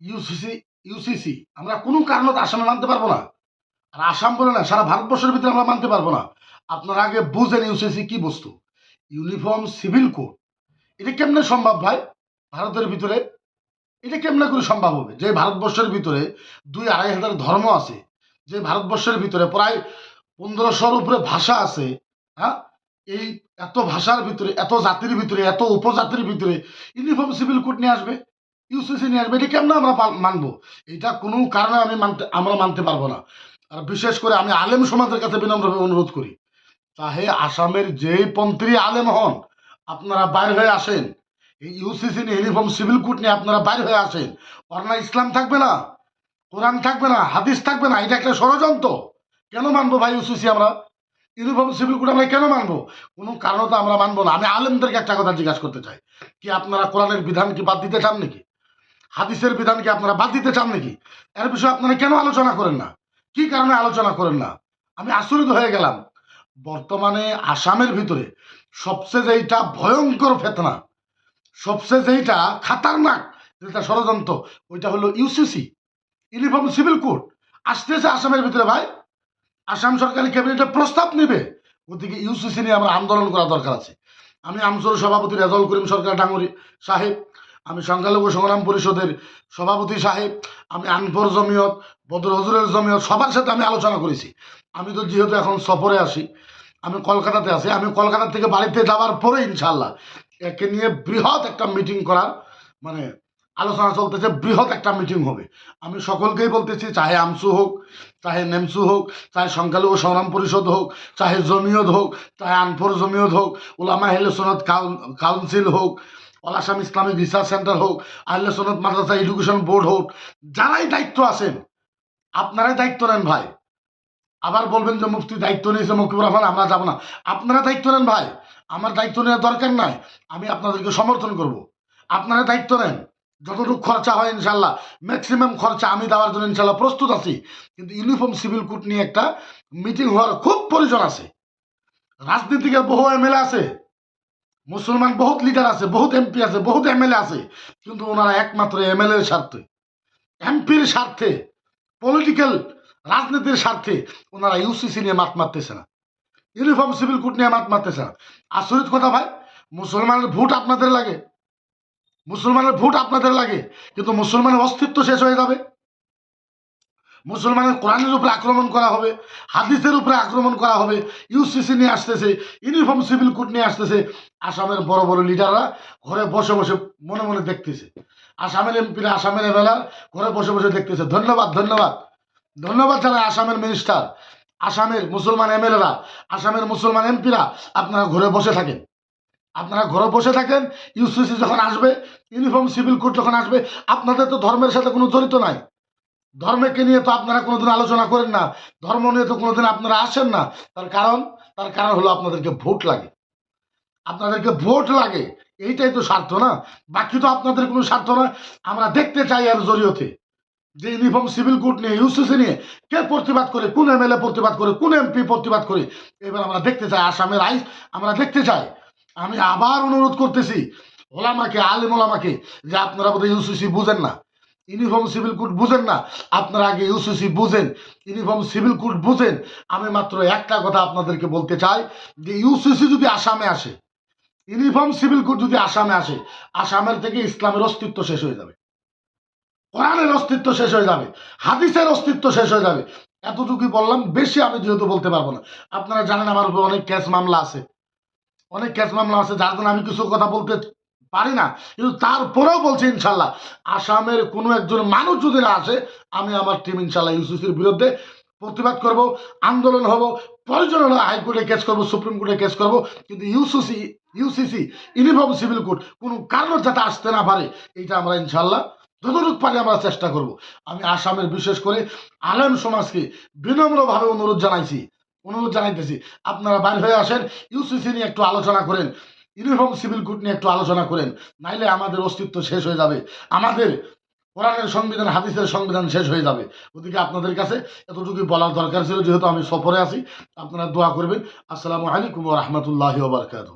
UCC UCC আমরা কোনো কারণত আসামে মানতে পারব না। আর আসাম বলে না, সারা ভারতবর্ষের ভিতরে আমরা মানতে পারব না। আপনারা আগে বুঝেন ইউসিসি কি বস্তু। ইউনিফর্ম সিভিল কোড এটা কেমনে সম্ভব ভাই? ভারতের ভিতরে এটা কেমনে করে সম্ভব হবে? যে ভারতবর্ষের ভিতরে দুই আড়াই হাজার ধর্ম আছে, যে ভারতবর্ষের ভিতরে প্রায় পনেরোশোর উপরে ভাষা আছে হ্যাঁ? এই এত ভাষার ভিতরে, এত জাতির ভিতরে, এত উপজাতির ভিতরে ইউনিফর্ম সিভিল কোড নিয়ে আসবে। ইউসিসি নিয়ে আসবে, এটা কেমন আমরা মানবো? এটা কোনো কারণে আমি মানতে, আমরা মানতে পারব না। আর বিশেষ করে আমি আলেম সমাজের কাছে বিনম্রভাবে অনুরোধ করি চাহে আসামের যেই পন্থী আলেম হন, আপনারা বাইর হয়ে আসেন। এই ইউসিসি নিয়ে, ইউনিফর্ম সিভিল কোড নিয়ে আপনারা বাইর হয়ে আসেন। অর্ণা ইসলাম থাকবে না, কোরআন থাকবে না, হাদিস থাকবে না, এটা একটা ষড়যন্ত্র। কেন মানবো ভাই ইউসিসি আমরা? ইউনিফর্ম সিভিল কোড আমরা কেন মানবো? কোনো কারণ তো আমরা মানবো না। আমি আলেমদেরকে একটা কথা জিজ্ঞাসা করতে চাই, কি আপনারা কোরআনের বিধান কি বাদ দিতে চান নাকি? হাদিসের বিধান কি আপনারা বাদ দিতে চান নাকি? এর বিষয়ে আপনারা কেন আলোচনা করেন না? কি কারণে আলোচনা করেন না? আমি আশ্চর্য হয়ে গেলাম। বর্তমানে আসামের ভিতরে সবচেয়ে যেইটা ভয়ঙ্কর ফেতনা, সবচেয়ে যেইটা খাতারনাক, যেটা ষড়যন্ত্র, ওইটা হলো ইউসিসি ইউনিফর্ম সিভিল কোড আসতেছে আসামের ভিতরে ভাই, আসাম সরকারি ক্যাবিনেটে প্রস্তাব নেবে, ওদিকে ইউসিসি নিয়ে আমরা আন্দোলন করা দরকার আছে। আমি আমসর সভাপতি রেজল করিম সরকার ডাঙ্গরি সাহেব আমি সংখ্যালঘু সংগ্রাম পরিষদের সভাপতি সাহেব, আমি আনফর জমিয়ত, বদর হজুরের জমিয়ত, সবার সাথে আমি আলোচনা করেছি। আমি তো যেহেতু এখন সফরে আসি আমি কলকাতাতে আছি, আমি কলকাতা থেকে বাড়িতে যাওয়ার পরে ইনশাল্লাহ একে নিয়ে বৃহৎ একটা মিটিং করার মানে আলোচনা চলতেছে, বৃহৎ একটা মিটিং হবে। আমি সকলকেই বলতেছি, চাহে আমসু হোক, চাহে নেমসু হোক, চাহে সংখ্যালঘু সংগ্রাম পরিষদ হোক, চাহে জমিয়ত হোক, চাহে আনফর জমিয়ত হোক ওলামা হেলে সনদ কাউন্সিল হোক আসাম ইসলামিক রিসার্চ সেন্টার হোক, আহলে সনদ মাদ্রাসা এডুকেশন বোর্ড হোক, যারাই দায়িত্ব আছেন, আপনারাই দায়িত্ব নেন ভাই। আবার বলবেন যে, মুফতি দায়িত্ব নিয়েছে মকিবুর রহমান, আমরা যাব না। আপনারা দায়িত্ব নেন ভাই। আমার দায়িত্ব নেওয়ার দরকার নাই, আমি আপনাদেরকে সমর্থন করব। আপনারা দায়িত্ব নেন, যতটুকু খরচা হয় ইনশাল্লাহ ম্যাক্সিমাম খরচা আমি দেওয়ার জন্য ইনশাল্লাহ প্রস্তুত আছি। কিন্তু ইউনিফর্ম সিভিল কোড নিয়ে একটা মিটিং হওয়ার খুব প্রয়োজন আছে। রাজনীতিকের বহু এমএলএ আছে। মুসলমান বহুত লিডার আছে, বহুত এমপি আছে, বহুত এমএলএ আছে, কিন্তু ওনারা একমাত্র এমএলএ স্বার্থে। এমপির স্বার্থে পলিটিক্যাল রাজনীতির স্বার্থে ওনারা ইউসিসি নিয়ে মাত মারতেছে না। ইউনিফর্ম সিভিল কোড নিয়ে মাত মারতেছে না। আচরিত কথা ভাই, মুসলমানের ভোট আপনাদের লাগে। মুসলমানের ভোট আপনাদের লাগে, কিন্তু মুসলমানের অস্তিত্ব শেষ হয়ে যাবে। মুসলমানের কোরআনের উপরে আক্রমণ করা হবে, হাদিসের উপরে আক্রমণ করা হবে ইউসিসি নিয়ে আসতেছে ইউনিফর্ম সিভিল কোড নিয়ে আসতেছে। আসামের বড় বড় লিডাররা ঘরে বসে বসে মনে মনে দেখতেছে। আসামের এমপিরা আসামের এমএলএ ঘরে বসে বসে দেখতেছে। ধন্যবাদ ধন্যবাদ। ধন্যবাদ জানাই আসামের মিনিস্টার আসামের মুসলমান এমএলএরা আসামের মুসলমান এমপিরা আপনারা ঘরে বসে থাকেন। আপনারা ঘরে বসে থাকেন ইউসিসি যখন আসবে ইউনিফর্ম সিভিল কোড যখন আসবে, আপনাদের তো ধর্মের সাথে কোনো জড়িত নাই। ধর্মকে নিয়ে তো আপনারা কোনোদিন আলোচনা করেন না, ধর্ম নিয়ে তো কোনোদিন আপনারা আসেন না। তার কারণ তার কারণ হলো আপনাদেরকে ভোট লাগে। আপনাদেরকে ভোট লাগে, এইটাই তো স্বার্থ না? বাকি তো আপনাদের কোনো স্বার্থ নয়। আমরা দেখতে চাই এর জরিয়তে যে ইউনিফর্ম সিভিল কোড নিয়ে ইউসিসি নিয়ে কে প্রতিবাদ করে, কোন এমএলএ প্রতিবাদ করে, কোন এমপি প্রতিবাদ করে, এবার আমরা দেখতে চাই আসামের আইস আমরা দেখতে চাই। আমি আবার অনুরোধ করতেছি ওলামাকে, আলিম ওলামাকে, যে আপনারা বোধহয় ইউসিসি বুঝেন না। ইউনিফর্ম সিভিল কোড বুঝেন না? আপনারা আগে ইউসিসি বুঝেন। ইউনিফর্ম সিভিল কোড বুঝেন। আমি মাত্র একটা কথা আপনাদেরকে বলতে চাই যে ইউসিসি যদি আসামে আসে ইউনিফর্ম সিভিল কোড যদি আসামে আসে, আসামের থেকে ইসলামের অস্তিত্ব শেষ হয়ে যাবে। কোরআনের অস্তিত্ব শেষ হয়ে যাবে। হাদিসের অস্তিত্ব শেষ হয়ে যাবে। এতটুকুই বললাম, বেশি আমি যেহেতু বলতে পারব না। আপনারা জানেন আমার উপর অনেক ক্যাশ মামলা আছে। অনেক ক্যাশ মামলা আছে, যার জন্য আমি কিছু কথা বলতে পারি না। কিন্তু তারপরেও বলছি, ইনশাল্লাহ, আসামের কোনো একজন মানুষ যদি না আসে, আমি আমার টিম ইনশাল্লাহ ইউসিসির বিরুদ্ধে প্রতিবাদ করব, আন্দোলন হব, প্রয়োজন হলে হাইকোর্টে কেস করব সুপ্রিম কোর্টে কেস করব, কিন্তু UCC UCC uniform civil code কোনো কারণ যাতে আসতে না পারে, এইটা আমরা ইনশাল্লাহ যতটুকু পারি আমরা চেষ্টা করব। আমি আসামের বিশেষ করে আলেম সমাজকে বিনম্রভাবে অনুরোধ জানাইছি, অনুরোধ জানাইতেছি। আপনারা বাইর হয়ে আসেন ইউসিসি নিয়ে একটু আলোচনা করেন। ইউনিফর্ম, সিভিল কোড নিয়ে একটু আলোচনা করেন, নাইলে আমাদের অস্তিত্ব শেষ হয়ে যাবে। আমাদের কোরআনের সংবিধান, হাদিসের সংবিধান শেষ হয়ে যাবে। ওদিকে আপনাদের কাছে এতটুকু বলার দরকার ছিল, যেহেতু আমি সফরে আছি, আপনারা দোয়া করবেন। আসসালামু আলাইকুম রহমতুল্লাহ বারকাত